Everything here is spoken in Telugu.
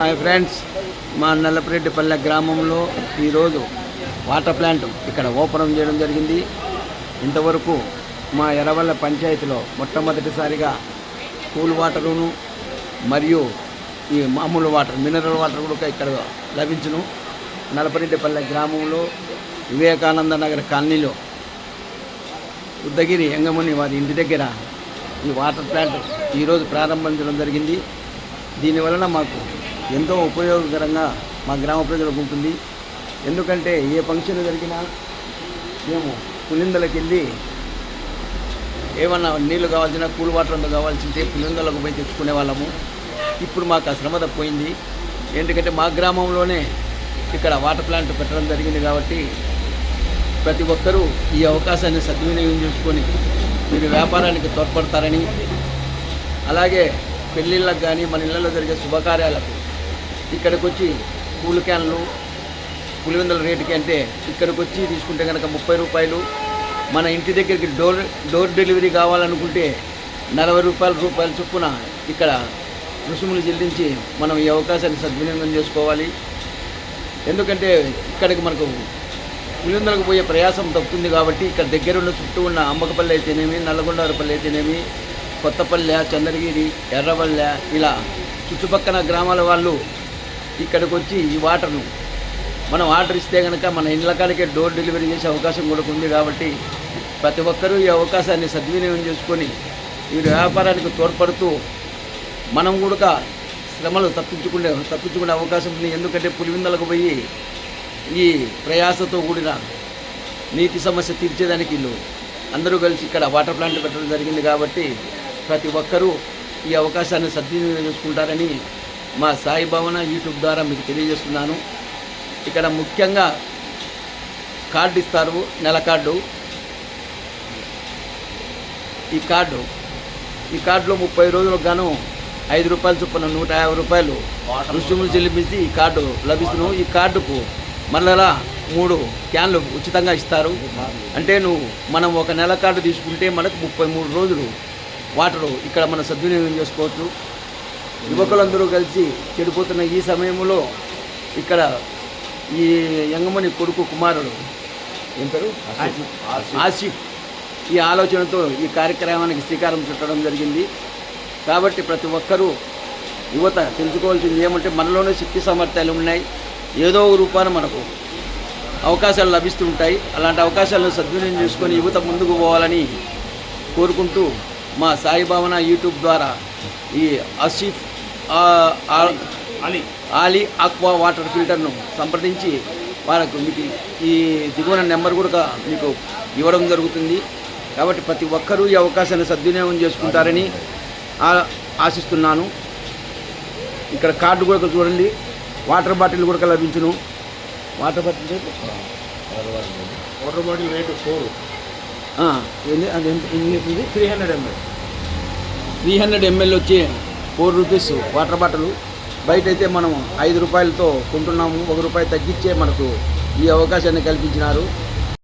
హాయ్ ఫ్రెండ్స్ మా నల్లపరెడ్డిపల్లె గ్రామంలో ఈరోజు వాటర్ ప్లాంట్ ఇక్కడ ఓపెన్ చేయడం జరిగింది. ఇంతవరకు మా ఎర్రవల్ల పంచాయతీలో మొట్టమొదటిసారిగా కూల్ వాటరును మరియు ఈ మామూలు వాటర్ మినరల్ వాటర్ కూడా ఇక్కడ లభించును. నలపరెడ్డిపల్లె గ్రామంలో వివేకానంద నగర్ కాలనీలో ఉద్దగిరి ఎంగముని వారి ఇంటి దగ్గర ఈ వాటర్ ప్లాంట్ ఈరోజు ప్రారంభించడం జరిగింది. దీనివలన మాకు ఎంతో ఉపయోగకరంగా మా గ్రామ ప్రజలకు ఉంటుంది. ఎందుకంటే ఏ ఫంక్షన్ జరిగినా మేము పులిందలకి వెళ్ళి ఏమన్నా నీళ్ళు కావాల్సిన కూల్ వాటర్ అంతా కావాల్సింటే పులిందలకు పోయి తెచ్చుకునే వాళ్ళము. ఇప్పుడు మాకు ఆ శ్రమ తప్పిపోయింది ఎందుకంటే మా గ్రామంలోనే ఇక్కడ వాటర్ ప్లాంట్ పెట్టడం జరిగింది కాబట్టి ప్రతి ఒక్కరూ ఈ అవకాశాన్ని సద్వినియోగం చేసుకొని మీరు వ్యాపారానికి తోడ్పడతారని అలాగే పెళ్ళిళ్ళకు కానీ మన ఇళ్ళలో జరిగే శుభకార్యాలకు ఇక్కడికి వచ్చి పూల క్యాన్లు పులివెందుల రేటుకి అంటే ఇక్కడికి వచ్చి తీసుకుంటే కనుక ముప్పై రూపాయలు. మన ఇంటి దగ్గరికి డోర్ డోర్ డెలివరీ కావాలనుకుంటే నలభై రూపాయల రూపాయల చొప్పున ఇక్కడ రుసుములు చెల్లించి మనం ఈ అవకాశాన్ని సద్వినియోగం చేసుకోవాలి. ఎందుకంటే ఇక్కడికి మనకు పులివెందులకు పోయే ప్రయాసం తప్పుతుంది కాబట్టి ఇక్కడ దగ్గరున్న చుట్టూ ఉన్న అమ్మకపల్లి అయితేనేమి నల్లగొండవరపల్లి అయితేనేమి కొత్తపల్లె చంద్రగిరి ఎర్రవల్లె ఇలా చుట్టుపక్కల గ్రామాల వాళ్ళు ఇక్కడికి వచ్చి ఈ వాటర్ను మనం ఆర్డర్ ఇస్తే కనుక మన ఇళ్ళకాడికే డోర్ డెలివరీ చేసే అవకాశం కూడా ఉంది కాబట్టి ప్రతి ఒక్కరూ ఈ అవకాశాన్ని సద్వినియోగం చేసుకొని ఈ వ్యాపారానికి తోడ్పడుతూ మనం కూడా శ్రమలు తప్పించుకునే తప్పించుకునే అవకాశం ఉంది. ఎందుకంటే పులివిందలకు పోయి ఈ ప్రయాసతో కూడిన నీటి సమస్య తీర్చేదానికి ఇల్లు. అందరూ కలిసి ఇక్కడ వాటర్ ప్లాంట్ పెట్టడం జరిగింది కాబట్టి ప్రతి ఒక్కరూ ఈ అవకాశాన్ని సద్వినియోగం చేసుకుంటారని మా సాయి భవన యూట్యూబ్ ద్వారా మీకు తెలియజేస్తున్నాను. ఇక్కడ ముఖ్యంగా కార్డు ఇస్తారు నెల కార్డు. ఈ కార్డు ఈ కార్డులో ముప్పై రోజులకు గాను ఐదు రూపాయల చొప్పున నూట యాభై రూపాయలు రుసుములు చెల్లిపించి ఈ కార్డు లభిస్తును. ఈ కార్డుకు మళ్ళా మూడు క్యాన్లు ఉచితంగా ఇస్తారు. అంటే నువ్వు మనం ఒక నెల కార్డు తీసుకుంటే మనకు ముప్పై మూడు రోజులు వాటరు ఇక్కడ మనం సద్వినియోగం చేసుకోవచ్చు. యువకులందరూ కలిసి చెడిపోతున్న ఈ సమయంలో ఇక్కడ ఈ యంగమణి కొడుకు కుమారుడు. ఏం పేరు? ఆసిఫ్. ఈ ఆలోచనతో ఈ కార్యక్రమానికి శ్రీకారం చుట్టడం జరిగింది. కాబట్టి ప్రతి ఒక్కరూ యువత తెలుసుకోవాల్సింది ఏమంటే మనలోనే శక్తి సామర్థ్యాలు ఉన్నాయి. ఏదో ఒక రూపాన మనకు అవకాశాలు లభిస్తుంటాయి అలాంటి అవకాశాలను సద్వినియోగం చేసుకొని యువత ముందుకు పోవాలని కోరుకుంటూ మా సాయి భావన యూట్యూబ్ ద్వారా ఈ ఆసిఫ్ ఆలీ ఆక్వా వాటర్ ఫిల్టర్ను సంప్రదించి వాళ్ళకు మీకు ఈ దిగువన నెంబర్ కూడా మీకు ఇవ్వడం జరుగుతుంది. కాబట్టి ప్రతి ఒక్కరూ ఈ అవకాశాన్ని సద్వినియోగం చేసుకుంటారని ఆశిస్తున్నాను. ఇక్కడ కార్డు కూడా చూడండి. వాటర్ బాటిల్ కూడా లభించును. Water bottle rate? Water bottle rate four. Three hundred ML. Three hundred ML వచ్చి ఫోర్ రూపీస్ వాటర్ బాటిల్. బయట అయితే మనం ఐదు రూపాయలతో కొంటున్నాము. ఒక రూపాయి తగ్గించే మనకు ఈ అవకాశాన్ని కల్పించినారు.